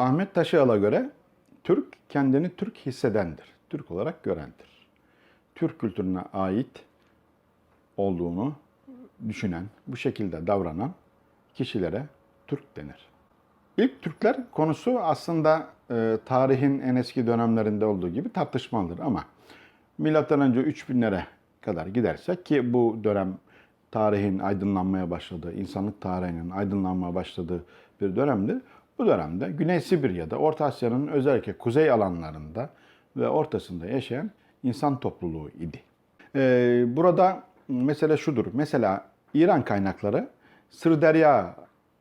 Ahmet Taşıyal'a göre Türk kendini Türk hissedendir. Türk olarak görendir. Türk kültürüne ait olduğunu düşünen, bu şekilde davranan kişilere Türk denir. İlk Türkler konusu aslında e, tarihin en eski dönemlerinde olduğu gibi tartışmalıdır ama milattan önce 3000'lere kadar gidersek ki bu dönem tarihin aydınlanmaya başladığı, insanlık tarihinin aydınlanmaya başladığı bir dönemdir. Bu dönemde Güney Sibirya'da, Orta Asya'nın özellikle kuzey alanlarında ve ortasında yaşayan insan topluluğu idi. Ee, burada mesele şudur. Mesela İran kaynakları Sırderya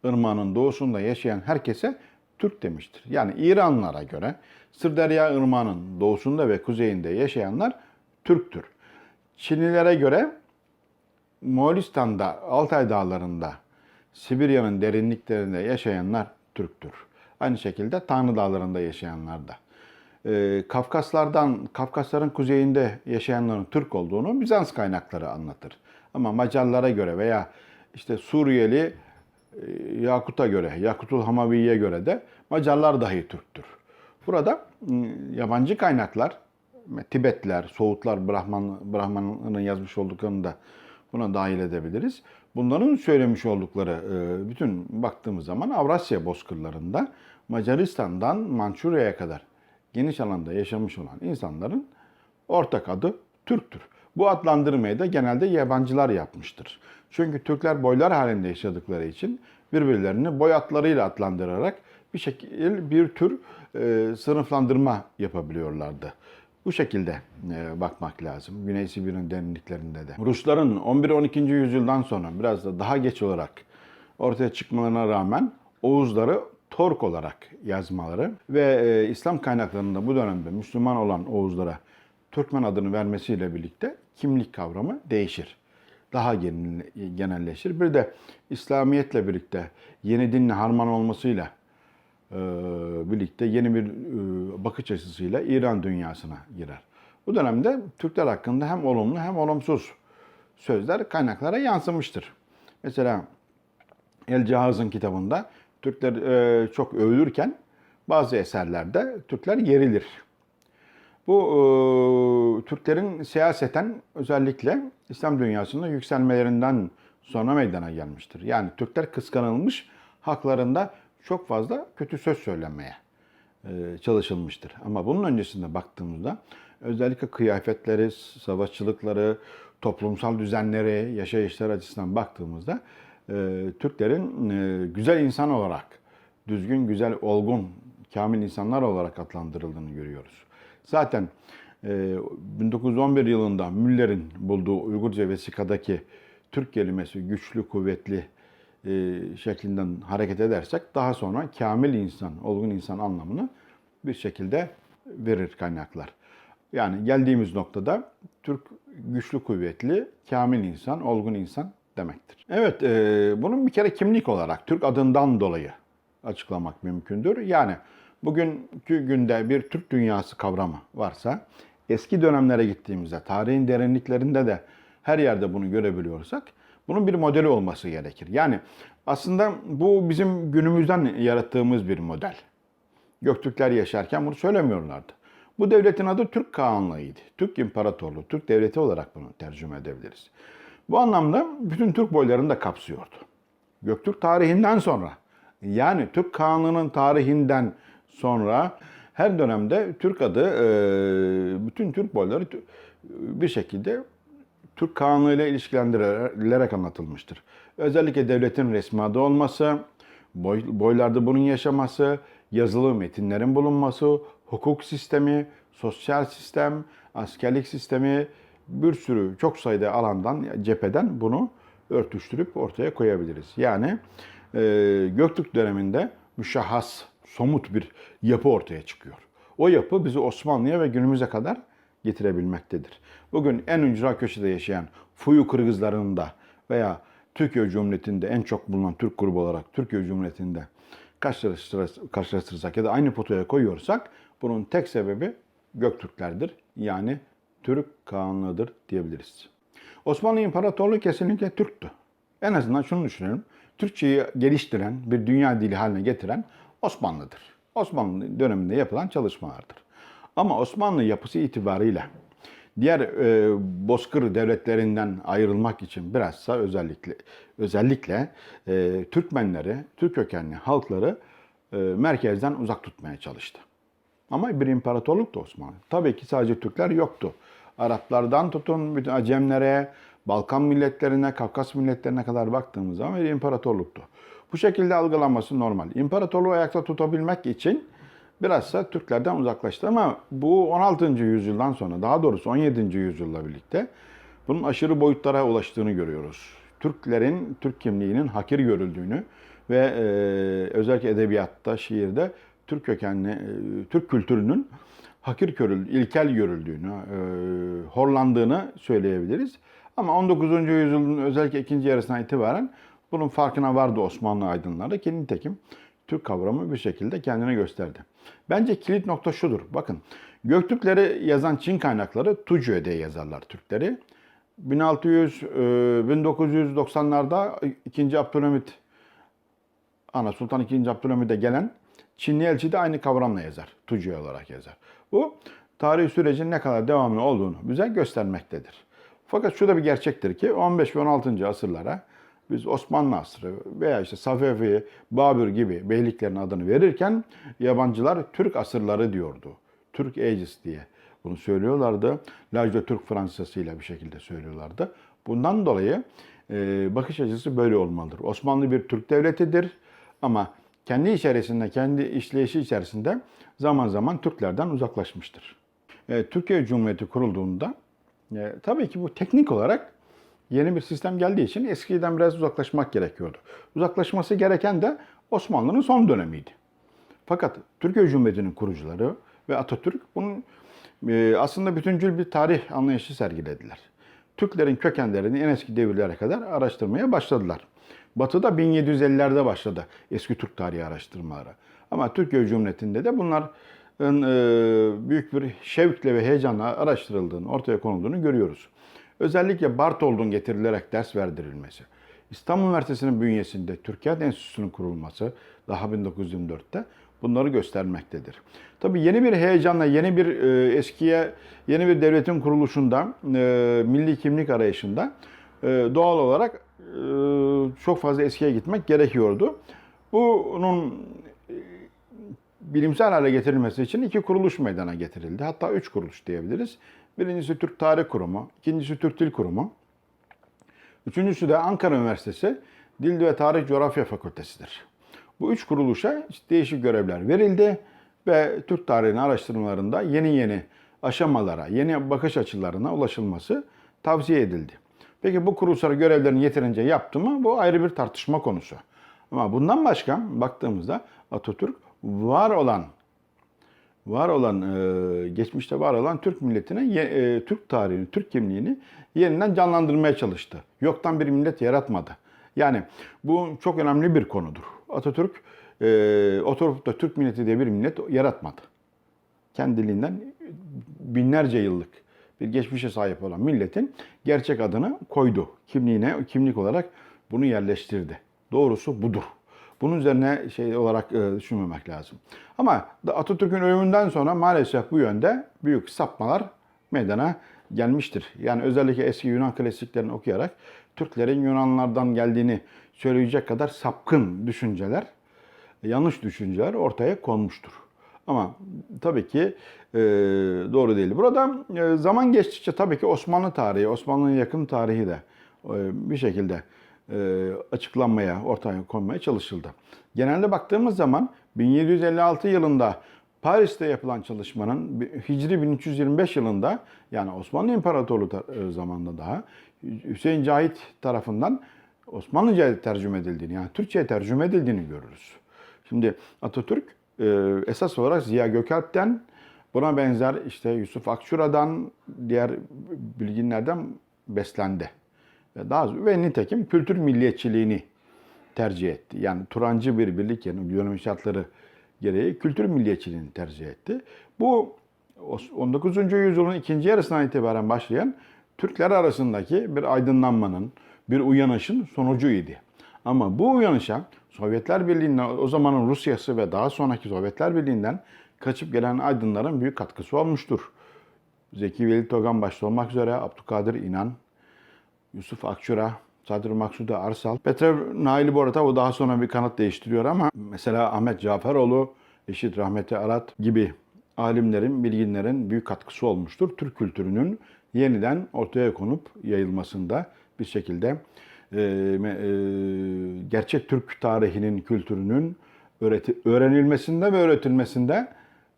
Irmağı'nın doğusunda yaşayan herkese Türk demiştir. Yani İranlılara göre Sırderya Irmağı'nın doğusunda ve kuzeyinde yaşayanlar Türktür. Çinlilere göre Moğolistan'da, Altay Dağları'nda, Sibirya'nın derinliklerinde yaşayanlar Türktür. Aynı şekilde Tanrı Dağları'nda yaşayanlar da. Ee, Kafkaslardan, Kafkasların kuzeyinde yaşayanların Türk olduğunu Bizans kaynakları anlatır. Ama Macarlara göre veya işte Suriyeli e, Yakut'a göre, Yakutul Hamavi'ye göre de Macarlar dahi Türktür. Burada yabancı kaynaklar, Tibetler, Soğutlar, Brahman, Brahman'ın yazmış olduklarını da buna dahil edebiliriz. Bunların söylemiş oldukları e, bütün baktığımız zaman Avrasya bozkırlarında Macaristan'dan Mançurya'ya kadar geniş alanda yaşamış olan insanların ortak adı Türktür. Bu adlandırmayı da genelde yabancılar yapmıştır. Çünkü Türkler boylar halinde yaşadıkları için birbirlerini boy adlarıyla adlandırarak bir şekil bir tür e, sınıflandırma yapabiliyorlardı. Bu şekilde e, bakmak lazım. Güney Sibirya'nın derinliklerinde de. Rusların 11-12. yüzyıldan sonra biraz da daha geç olarak ortaya çıkmalarına rağmen Oğuzları Tork olarak yazmaları ve e, İslam kaynaklarında bu dönemde Müslüman olan Oğuzlara Türkmen adını vermesiyle birlikte kimlik kavramı değişir. Daha genel- genelleşir. Bir de İslamiyetle birlikte yeni dinle harman olmasıyla birlikte yeni bir e, bakış açısıyla İran dünyasına girer. Bu dönemde Türkler hakkında hem olumlu hem olumsuz sözler kaynaklara yansımıştır. Mesela El Cihaz'ın kitabında Türkler e, çok övülürken bazı eserlerde Türkler yerilir. Bu e, Türklerin siyaseten özellikle İslam dünyasında yükselmelerinden sonra meydana gelmiştir. Yani Türkler kıskanılmış, haklarında çok fazla kötü söz söylenmeye e, çalışılmıştır. Ama bunun öncesinde baktığımızda özellikle kıyafetleri, savaşçılıkları, toplumsal düzenleri, yaşayışları açısından baktığımızda e, Türklerin e, güzel insan olarak, düzgün, güzel, olgun, kamil insanlar olarak adlandırıldığını görüyoruz. Zaten e, 1911 yılında Müller'in bulduğu Uygurca vesikadaki Türk kelimesi güçlü, kuvvetli şeklinden hareket edersek daha sonra kamil insan, olgun insan anlamını bir şekilde verir kaynaklar. Yani geldiğimiz noktada Türk güçlü, kuvvetli, kamil insan, olgun insan demektir. Evet, e, bunun bir kere kimlik olarak Türk adından dolayı açıklamak mümkündür. Yani bugünkü günde bir Türk dünyası kavramı varsa, eski dönemlere gittiğimizde, tarihin derinliklerinde de her yerde bunu görebiliyorsak, bunun bir modeli olması gerekir. Yani aslında bu bizim günümüzden yarattığımız bir model. Göktürkler yaşarken bunu söylemiyorlardı. Bu devletin adı Türk Kağanlığı'ydı. Türk İmparatorluğu, Türk Devleti olarak bunu tercüme edebiliriz. Bu anlamda bütün Türk boylarını da kapsıyordu. Göktürk tarihinden sonra, yani Türk Kağanlığı'nın tarihinden sonra her dönemde Türk adı bütün Türk boyları bir şekilde Türk Kağanlığı ile ilişkilendirilerek anlatılmıştır. Özellikle devletin resmi adı olması, boy, boylarda bunun yaşaması, yazılı metinlerin bulunması, hukuk sistemi, sosyal sistem, askerlik sistemi bir sürü çok sayıda alandan, cepheden bunu örtüştürüp ortaya koyabiliriz. Yani e, Göktürk döneminde müşahhas, somut bir yapı ortaya çıkıyor. O yapı bizi Osmanlı'ya ve günümüze kadar getirebilmektedir. Bugün en ücra köşede yaşayan Fuyu Kırgızlarının da veya Türkiye Cumhuriyeti'nde en çok bulunan Türk grubu olarak Türkiye Cumhuriyeti'nde karşılaştırırsak ya da aynı potaya koyuyorsak bunun tek sebebi Göktürklerdir. Yani Türk Kağanlığıdır diyebiliriz. Osmanlı İmparatorluğu kesinlikle Türktü. En azından şunu düşünelim. Türkçeyi geliştiren, bir dünya dili haline getiren Osmanlı'dır. Osmanlı döneminde yapılan çalışmalardır. Ama Osmanlı yapısı itibariyle diğer e, bozkır devletlerinden ayrılmak için bilhassa özellikle özellikle e, Türkmenleri, Türk kökenli halkları e, merkezden uzak tutmaya çalıştı. Ama bir imparatorluk da Osmanlı. Tabii ki sadece Türkler yoktu. Araplardan tutun bütün Acemlere, Balkan milletlerine, Kafkas milletlerine kadar baktığımız zaman bir imparatorluktu. Bu şekilde algılanması normal. İmparatorluğu ayakta tutabilmek için bilhassa Türklerden uzaklaştı ama bu 16. yüzyıldan sonra daha doğrusu 17. yüzyılla birlikte bunun aşırı boyutlara ulaştığını görüyoruz. Türklerin Türk kimliğinin hakir görüldüğünü ve e, özellikle edebiyatta, şiirde Türk kökenli, e, Türk kültürünün hakir görül, ilkel görüldüğünü, e, horlandığını söyleyebiliriz. Ama 19. yüzyılın özellikle ikinci yarısından itibaren bunun farkına vardı Osmanlı aydınları ki nitekim Türk kavramı bir şekilde kendine gösterdi. Bence kilit nokta şudur. Bakın Göktürkleri yazan Çin kaynakları Tucue diye yazarlar Türkleri. 1600 e, 1990'larda 2. Abdülhamit Ana Sultan II. Abdülhamid'e gelen Çinli elçi de aynı kavramla yazar. Tucue olarak yazar. Bu tarih sürecinin ne kadar devamlı olduğunu bize göstermektedir. Fakat şu da bir gerçektir ki 15 ve 16. asırlara biz Osmanlı asrı veya işte Safevi, Babür gibi beyliklerin adını verirken yabancılar Türk asırları diyordu. Türk Ages diye bunu söylüyorlardı. Lajda Türk Fransızcasıyla bir şekilde söylüyorlardı. Bundan dolayı e, bakış açısı böyle olmalıdır. Osmanlı bir Türk devletidir ama kendi içerisinde, kendi işleyişi içerisinde zaman zaman Türklerden uzaklaşmıştır. E, Türkiye Cumhuriyeti kurulduğunda e, tabii ki bu teknik olarak yeni bir sistem geldiği için eskiden biraz uzaklaşmak gerekiyordu. Uzaklaşması gereken de Osmanlı'nın son dönemiydi. Fakat Türkiye Cumhuriyeti'nin kurucuları ve Atatürk bunun e, aslında bütüncül bir tarih anlayışı sergilediler. Türklerin kökenlerini en eski devirlere kadar araştırmaya başladılar. Batı'da 1750'lerde başladı eski Türk tarihi araştırmaları. Ama Türkiye Cumhuriyeti'nde de bunların e, büyük bir şevkle ve heyecanla araştırıldığını, ortaya konulduğunu görüyoruz. Özellikle Bartol'un getirilerek ders verdirilmesi, İstanbul Üniversitesi'nin bünyesinde Türkiye Enstitüsü'nün kurulması daha 1924'te bunları göstermektedir. Tabii yeni bir heyecanla, yeni bir e, eskiye, yeni bir devletin kuruluşunda, e, milli kimlik arayışında e, doğal olarak e, çok fazla eskiye gitmek gerekiyordu. Bunun e, bilimsel hale getirilmesi için iki kuruluş meydana getirildi. Hatta üç kuruluş diyebiliriz. Birincisi Türk Tarih Kurumu, ikincisi Türk Dil Kurumu, üçüncüsü de Ankara Üniversitesi Dil ve Tarih Coğrafya Fakültesidir. Bu üç kuruluşa değişik görevler verildi ve Türk tarihinin araştırmalarında yeni yeni aşamalara, yeni bakış açılarına ulaşılması tavsiye edildi. Peki bu kuruluşlar görevlerini yeterince yaptı mı? Bu ayrı bir tartışma konusu. Ama bundan başka baktığımızda Atatürk var olan var olan e, geçmişte var olan Türk milletine e, Türk tarihini, Türk kimliğini yeniden canlandırmaya çalıştı. Yoktan bir millet yaratmadı. Yani bu çok önemli bir konudur. Atatürk e, oturup da Türk milleti diye bir millet yaratmadı. Kendiliğinden binlerce yıllık bir geçmişe sahip olan milletin gerçek adını koydu. Kimliğine, kimlik olarak bunu yerleştirdi. Doğrusu budur. Bunun üzerine şey olarak e, düşünmemek lazım. Ama Atatürk'ün ölümünden sonra maalesef bu yönde büyük sapmalar meydana gelmiştir. Yani özellikle eski Yunan klasiklerini okuyarak Türklerin Yunanlardan geldiğini söyleyecek kadar sapkın düşünceler, yanlış düşünceler ortaya konmuştur. Ama tabii ki e, doğru değil. Burada e, zaman geçtikçe tabii ki Osmanlı tarihi, Osmanlı'nın yakın tarihi de e, bir şekilde açıklanmaya, ortaya konmaya çalışıldı. Genelde baktığımız zaman 1756 yılında Paris'te yapılan çalışmanın Hicri 1325 yılında yani Osmanlı İmparatorluğu e, zamanında daha Hüseyin Cahit tarafından Osmanlıca'ya tercüme edildiğini yani Türkçe'ye tercüme edildiğini görürüz. Şimdi Atatürk e, esas olarak Ziya Gökalp'ten buna benzer işte Yusuf Akçura'dan diğer bilginlerden beslendi. Ve daha ve nitekim kültür milliyetçiliğini tercih etti. Yani Turancı bir birlik yani dönem şartları gereği kültür milliyetçiliğini tercih etti. Bu 19. yüzyılın ikinci yarısından itibaren başlayan Türkler arasındaki bir aydınlanmanın, bir uyanışın sonucuydu. Ama bu uyanışa Sovyetler Birliği'nden, o zamanın Rusya'sı ve daha sonraki Sovyetler Birliği'nden kaçıp gelen aydınların büyük katkısı olmuştur. Zeki Veli Togan başta olmak üzere Abdülkadir İnan, Yusuf Akçura, Sadr Maksude Arsal. Petrev Naili Boratov o daha sonra bir kanat değiştiriyor ama mesela Ahmet Caferoğlu, Eşit Rahmeti Arat gibi alimlerin, bilginlerin büyük katkısı olmuştur. Türk kültürünün yeniden ortaya konup yayılmasında bir şekilde e, e, gerçek Türk tarihinin, kültürünün öğreti, öğrenilmesinde ve öğretilmesinde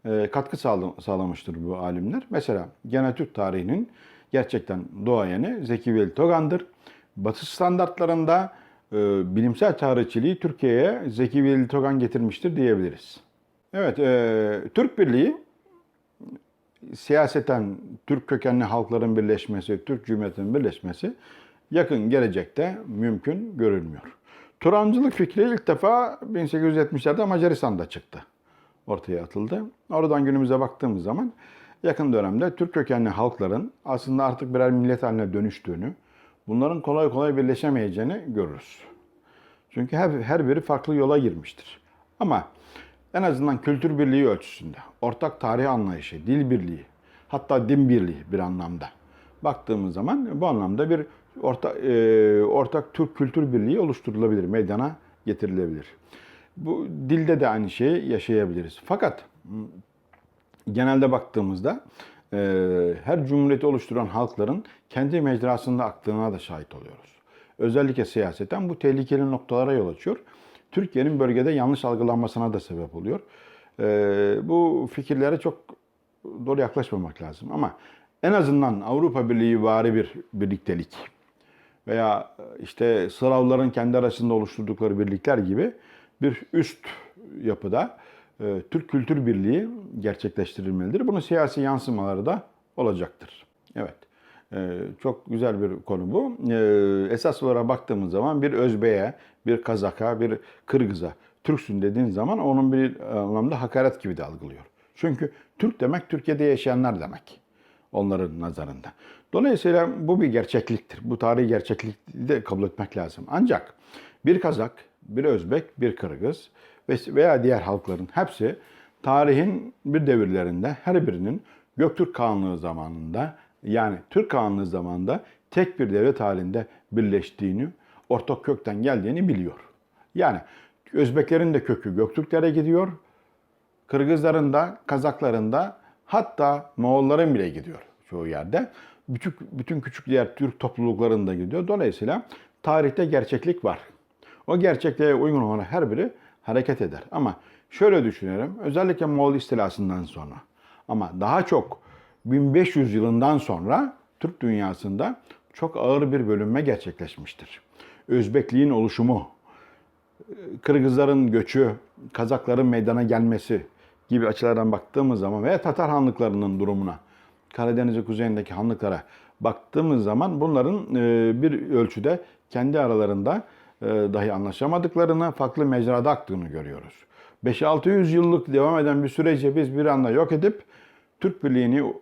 e, katkı sağla- sağlamıştır bu alimler. Mesela gene Türk tarihinin gerçekten doğayeni Zeki Veli Togan'dır. Batı standartlarında e, bilimsel tarihçiliği Türkiye'ye Zeki Veli Togan getirmiştir diyebiliriz. Evet, e, Türk Birliği siyaseten Türk kökenli halkların birleşmesi, Türk Cumhuriyeti'nin birleşmesi yakın gelecekte mümkün görülmüyor. Turancılık fikri ilk defa 1870'lerde Macaristan'da çıktı. Ortaya atıldı. Oradan günümüze baktığımız zaman yakın dönemde Türk kökenli halkların aslında artık birer millet haline dönüştüğünü, bunların kolay kolay birleşemeyeceğini görürüz. Çünkü her, her biri farklı yola girmiştir. Ama en azından kültür birliği ölçüsünde, ortak tarih anlayışı, dil birliği, hatta din birliği bir anlamda baktığımız zaman bu anlamda bir orta, e, ortak Türk kültür birliği oluşturulabilir, meydana getirilebilir. Bu dilde de aynı şeyi yaşayabiliriz. Fakat genelde baktığımızda e, her cumhuriyeti oluşturan halkların kendi mecrasında aktığına da şahit oluyoruz. Özellikle siyaseten bu tehlikeli noktalara yol açıyor. Türkiye'nin bölgede yanlış algılanmasına da sebep oluyor. E, bu fikirlere çok doğru yaklaşmamak lazım. Ama en azından Avrupa Birliği vari bir birliktelik veya işte Slavların kendi arasında oluşturdukları birlikler gibi bir üst yapıda Türk Kültür Birliği gerçekleştirilmelidir. Bunun siyasi yansımaları da olacaktır. Evet. e, Çok güzel bir konu bu. E, Esas olarak baktığımız zaman bir Özbek'e, bir Kazak'a, bir Kırgız'a Türksün dediğin zaman onun bir anlamda hakaret gibi de algılıyor. Çünkü Türk demek Türkiye'de yaşayanlar demek onların nazarında. Dolayısıyla bu bir gerçekliktir. Bu tarihi gerçekliği de kabul etmek lazım. Ancak bir Kazak, bir Özbek, bir Kırgız veya diğer halkların hepsi tarihin bir devirlerinde her birinin Göktürk Kağanlığı zamanında yani Türk Kağanlığı zamanında tek bir devlet halinde birleştiğini, ortak kökten geldiğini biliyor. Yani Özbeklerin de kökü Göktürklere gidiyor, Kırgızların da, Kazakların da hatta Moğolların bile gidiyor çoğu yerde. Bütün, bütün küçük diğer Türk toplulukların da gidiyor. Dolayısıyla tarihte gerçeklik var. O gerçekliğe uygun olan her biri hareket eder. Ama şöyle düşünelim. Özellikle Moğol istilasından sonra ama daha çok 1500 yılından sonra Türk dünyasında çok ağır bir bölünme gerçekleşmiştir. Özbekliğin oluşumu, Kırgızların göçü, Kazakların meydana gelmesi gibi açılardan baktığımız zaman veya Tatar hanlıklarının durumuna, Karadeniz'in kuzeyindeki hanlıklara baktığımız zaman bunların e, bir ölçüde kendi aralarında dahi anlaşamadıklarını, farklı mecrada aktığını görüyoruz. 5-600 yıllık devam eden bir süreci biz bir anda yok edip Türk Birliği'ni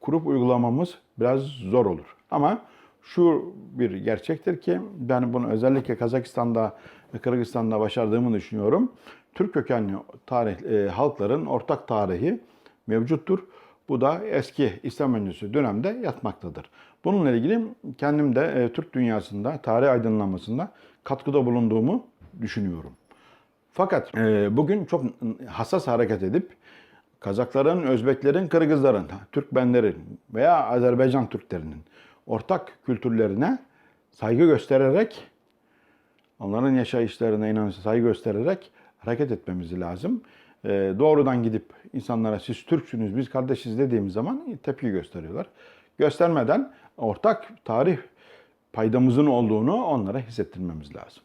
kurup uygulamamız biraz zor olur. Ama şu bir gerçektir ki ben bunu özellikle Kazakistan'da ve Kırgızistan'da başardığımı düşünüyorum. Türk kökenli tarih e, halkların ortak tarihi mevcuttur. Bu da eski İslam öncesi dönemde yatmaktadır. Bununla ilgili kendim de e, Türk dünyasında tarih aydınlanmasında katkıda bulunduğumu düşünüyorum. Fakat e, bugün çok hassas hareket edip Kazakların, Özbeklerin, Kırgızların, Türkmenlerin veya Azerbaycan Türklerinin ortak kültürlerine saygı göstererek, onların yaşayışlarına inanışa saygı göstererek hareket etmemiz lazım. E, doğrudan gidip insanlara siz Türksünüz, biz kardeşiz dediğimiz zaman tepki gösteriyorlar. Göstermeden ortak tarih paydamızın olduğunu onlara hissettirmemiz lazım.